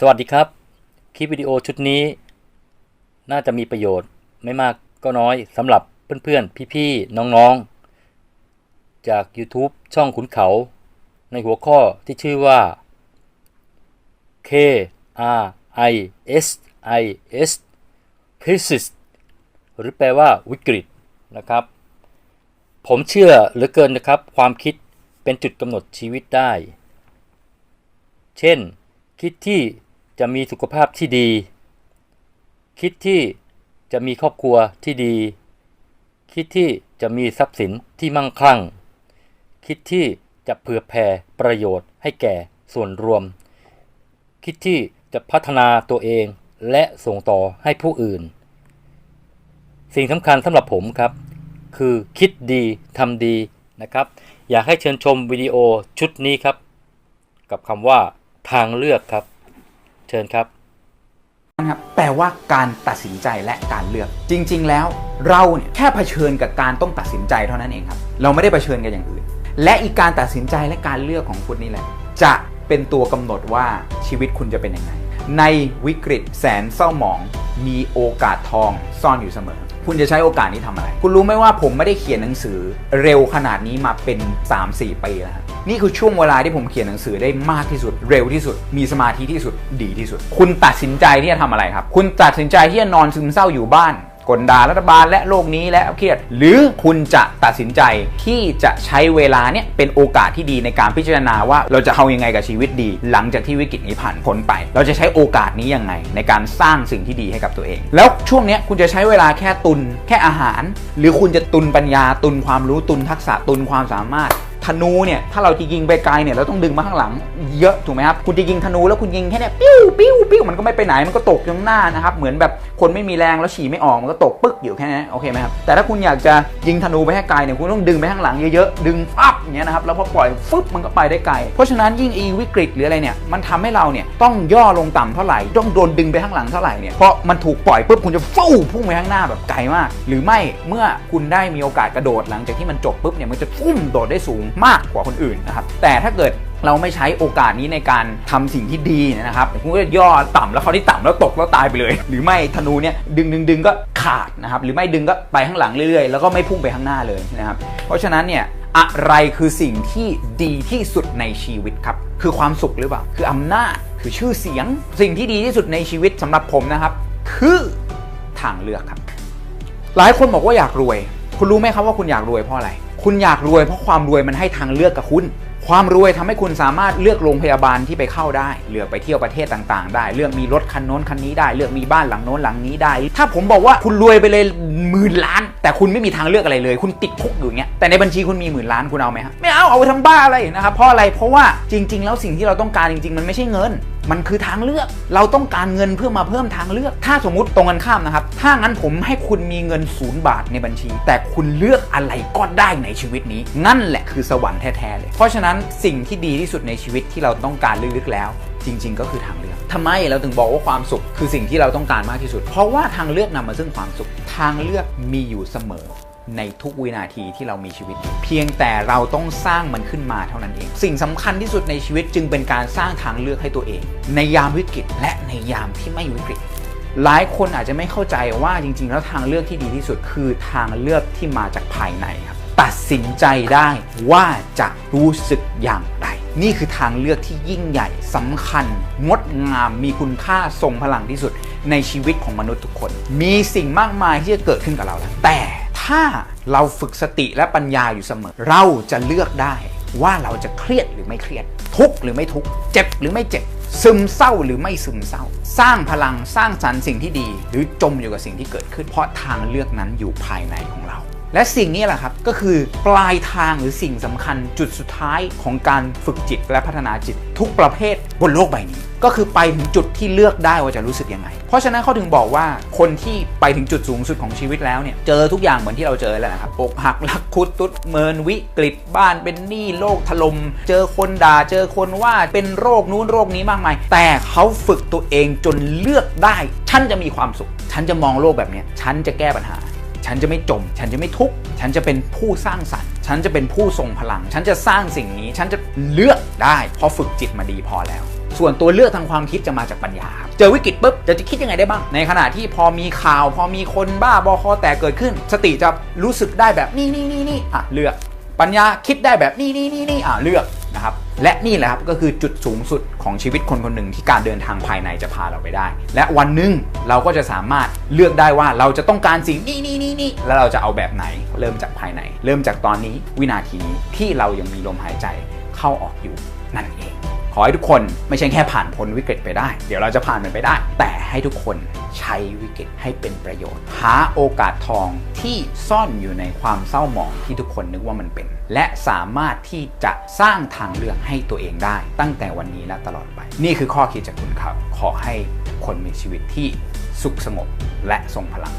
สวัสดีครับ คลิปวิดีโอชุดนี้ น่าจะมีประโยชน์ไม่มากก็น้อยสำหรับเพื่อนๆ พี่ๆ น้องๆ จาก YouTube ช่องขุนเขา ในหัวข้อที่ชื่อว่า K R I S I S Crisis หรือแปลว่าวิกฤตนะครับ ผมเชื่อเหลือเกินนะครับ ความคิดเป็นจุดกำหนดชีวิตได้ เช่นคิดที่ จะมีสุขภาพที่ดี คิดที่จะมีครอบครัวที่ดี คิดที่จะมีทรัพย์สินที่มั่งคั่ง คิดที่จะเผื่อแผ่ประโยชน์ให้แก่ส่วนรวม คิดที่จะพัฒนาตัวเองและส่งต่อให้ผู้อื่น สิ่งสำคัญสำหรับผมครับ คือคิดดีทำดีนะครับ อยากให้เชิญชมวิดีโอชุดนี้ครับ กับคำว่าทางเลือกครับ เชิญครับนะครับแปลว่าการตัดสินใจและการเลือก จริง ๆ แล้วเราเนี่ยแค่เผชิญกับการต้องตัดสินใจเท่านั้นเองครับ เราไม่ได้เผชิญกับอย่างอื่น และอีกการตัดสินใจและการเลือกของคุณนี่แหละ จะเป็นตัวกำหนดว่าชีวิตคุณจะเป็นยังไงในวิกฤตแสนเศร้าหมอง มีโอกาสทองซ่อนอยู่เสมอ คุณจะใช้โอกาสนี้ทำอะไร คุณรู้ไหมว่าผมไม่ได้เขียนหนังสือเร็วขนาดนี้มาเป็น 3-4 ปีแล้วนี่คือช่วงเวลาที่ผมเขียนหนังสือได้มากที่สุด เร็วที่สุด มีสมาธิที่สุดดีที่สุด คุณตัดสินใจที่จะทำอะไรครับ คุณตัดสินใจที่จะนอนซึมเศร้าอยู่บ้าน กลด่ารัฐบาลและโลกนี้และเครียด หรือคุณจะตัดสินใจที่จะใช้เวลาเนี่ยเป็นโอกาสที่ดีในการพิจารณาว่าเราจะเอายังไงกับชีวิตดี หลังจากที่วิกฤตนี้ผ่านพ้นไป เราจะใช้โอกาสนี้ยังไง ในการสร้างสิ่งที่ดีให้กับตัวเอง แล้วช่วงเนี้ยคุณจะใช้เวลาแค่ตุนแค่อาหาร หรือคุณจะตุนปัญญาตุนความรู้ตุนทักษะตุนความสามารถ ธนูเนี่ยถ้าเราจะยิงไปไกลเนี่ยเราต้องดึงมาข้างหลังเยอะถูกไหมครับคุณจะยิงธนูแล้วคุณยิงแค่เนี่ยปิ้วปิ้วปิ้วมันก็ไม่ไปไหนมันก็ตกอยู่ข้างหน้านะครับเหมือนแบบคนไม่มีแรงแล้วฉี่ไม่ออกมันก็ตกปึ๊กอยู่แค่นั้นโอเคไหมครับแต่ถ้าคุณอยากจะยิงธนูไปให้ไกลเนี่ยคุณต้องดึงไปข้างหลังเยอะๆดึงฟับอย่างเงี้ยนะครับแล้วพอปล่อยฟึบมันก็ไปได้ไกล เพราะฉะนั้นยิ่งอีวิกฤตหรืออะไรเนี่ยมันทำให้เราเนี่ยต้องย่อลงต่ำเท่าไหร่ต้องโดนดึงไปข้างหลังเท่าไหร่เนี่ยเพราะมันถูกปล่อยปุ๊บคุณจะฟู่พุ่งไปข้างหน้าแบบไกลมาก หรือไม่เมื่อคุณได้มีโอกาสกระโดดหลังจากที่มันจบปุ๊บเนี่ยมันจะพุ่งโดดได้สูงมากกว่าคนอื่นนะครับแต่ถ้าเกิดเราไม่ใช้โอกาสนี้ในการทำสิ่งที่ดีนะครับคุณก็จะย่อต่ำแล้วเขาที่ต่ำแล้วตกแล้วตายไปเลย หรือไม่ธนูเนี่ยดึงดึงดึงก็ขาดนะครับหรือไม่ดึงก็ไปข้างหลังเรื่อยๆ แล้วก็ไม่พุ่งไปข้างหน้าเลยนะครับเพราะฉะนั้นเนี่ยอะไรคือสิ่งที่ดีที่สุดในชีวิตครับคือความสุขหรือเปล่า คืออำนาจคือชื่อเสียง สิ่งที่ดีที่สุดในชีวิตสำหรับผมนะครับ คือทางเลือกครับ หลายคนบอกว่าอยากรวย คุณรู้ไหมครับว่าคุณอยากรวยเพราะอะไร คุณอยากรวยเพราะความรวยมันให้ทางเลือกกับคุณ ความรวยทำให้คุณสามารถเลือกโรงพยาบาลที่ไปเข้าได้ เลือกไปเที่ยวประเทศต่างๆ ได้ เลือกมีรถคันโน้นคันนี้ได้ เลือกมีบ้านหลังโน้นหลังนี้ได้ ถ้าผมบอกว่าคุณรวยไปเลยหมื่นล้าน แต่คุณไม่มีทางเลือกอะไรเลย คุณติดคุกอยู่างเงี้ย แต่ในบัญชีคุณมีหมื่นล้านคุณเอาไหมครับไม่เอา เอาไปทำบ้าอะไรนะครับ เพราะอะไร เพราะว่าจริง ๆ แล้วสิ่งที่เราต้องการจริง ๆ มันไม่ใช่เงิน มันคือทางเลือก เราต้องการเงินเพื่อมาเพิ่มทางเลือก ถ้าสมมุติตรงกันข้ามนะครับ ถ้างั้นผมให้คุณมีเงินศูนย์บาทในบัญชี แต่คุณเลือกอะไรก็ได้ในชีวิตนี้ นั่นแหละคือสวรรค์แท้ๆเลย เพราะฉะนั้นสิ่งที่ดีที่สุดในชีวิตที่เราต้องการลึกๆแล้ว จริง ๆ ก็คือทางเลือกทำไมเราถึงบอกว่าความสุข คือสิ่งที่เราต้องการมากที่สุด เพราะว่าทางเลือกนำมาซึ่งความสุข ทางเลือกมีอยู่เสมอ ในทุกวินาทีที่เรามีชีวิต เพียงแต่เราต้องสร้างมันขึ้นมาเท่านั้นเอง สิ่งสำคัญที่สุดในชีวิตจึงเป็นการสร้างทางเลือกให้ตัวเอง ในยามวิกฤตและในยามที่ไม่วิกฤต หลายคนอาจจะไม่เข้าใจว่าจริง ๆ แล้วทางเลือกที่ดีที่สุดคือทางเลือกที่มาจากภายในครับตัดสินใจได้ว่าจะรู้สึกอย่างไรนี่คือทางเลือกที่ยิ่งใหญ่สำคัญ งดงาม มีคุณค่าทรงพลังที่สุดในชีวิตของมนุษย์ทุกคน มีสิ่งมากมายที่จะเกิดขึ้นกับเราแล้วแต่ ถ้าเราฝึกสติและปัญญาอยู่เสมอ เราจะเลือกได้ว่าเราจะเครียดหรือไม่เครียด ทุกข์หรือไม่ทุกข์เจ็บหรือไม่เจ็บ ซึมเศร้าหรือไม่ซึมเศร้า สร้างพลังสร้างสรรค์สิ่งที่ดี หรือจมอยู่กับสิ่งที่เกิดขึ้น เพราะทางเลือกนั้นอยู่ภายในของเรา และสิ่งนี้แหละครับก็คือปลายทางหรือสิ่งสำคัญจุดสุดท้ายของการฝึกจิตและพัฒนาจิตทุกประเภทบนโลกใบนี้ ก็คือไปถึงจุดที่เลือกได้ว่าจะรู้สึกยังไง เพราะฉะนั้นเขาถึงบอกว่าคนที่ไปถึงจุดสูงสุดของชีวิตแล้วเนี่ยเจอทุกอย่างเหมือนที่เราเจอแล้วนะครับอกหักลักคุดตุดเมินวิกฤตบ้านเป็นหนี้โลกถล่มเจอคนด่าเจอคนว่าเป็นโรคนู้นโรคนี้มากมาย แต่เขาฝึกตัวเองจนเลือกได้ฉันจะมีความสุข ฉันจะมองโลกแบบนี้ฉันจะแก้ปัญหา ฉันจะไม่จม ฉันจะไม่ทุกข์ ฉันจะเป็นผู้สร้างสรรค์ ฉันจะเป็นผู้ทรงพลัง ฉันจะสร้างสิ่งนี้ ฉันจะเลือกได้เพราะฝึกจิตมาดีพอแล้ว ส่วนตัวเลือกทางความคิดจะมาจากปัญญาครับ เจอวิกฤตปุ๊บจะจะคิดยังไงได้บ้าง ในขณะที่พอมีข่าว พอมีคนบ้าบอคอแตกเกิดขึ้น สติจะรู้สึกได้แบบนี่นี่นี่นี่อะเลือก ปัญญาคิดได้แบบนี่นี่นี่นี่อะเลือก นะครับและนี่แหละครับก็คือจุดสูงสุดของชีวิตคนคนหนึ่งที่การเดินทางภายในจะพาเราไปได้ และวันหนึ่งเราก็จะสามารถเลือกได้ว่าเราจะต้องการสิ่งนี้นี่นี่นี่แล้วเราจะเอาแบบไหน เริ่มจากภายใน เริ่มจากตอนนี้วินาทีนี้ที่เรายังมีลมหายใจเข้าออกอยู่นั่นเอง ขอให้ทุกคนไม่ใช่แค่ผ่านพ้นวิกฤตไปได้ เดี๋ยวเราจะผ่านมันไปได้ แต่ให้ทุกคนใช้วิกฤตให้เป็นประโยชน์ หาโอกาสทองที่ซ่อนอยู่ในความเศร้าหมองที่ทุกคนนึกว่ามันเป็น และสามารถที่จะสร้างทางเลือกให้ตัวเองได้ ตั้งแต่วันนี้และตลอดไป นี่คือข้อคิดจากคุณครับ ขอให้คนมีชีวิตที่สุขสงบและทรงพลัง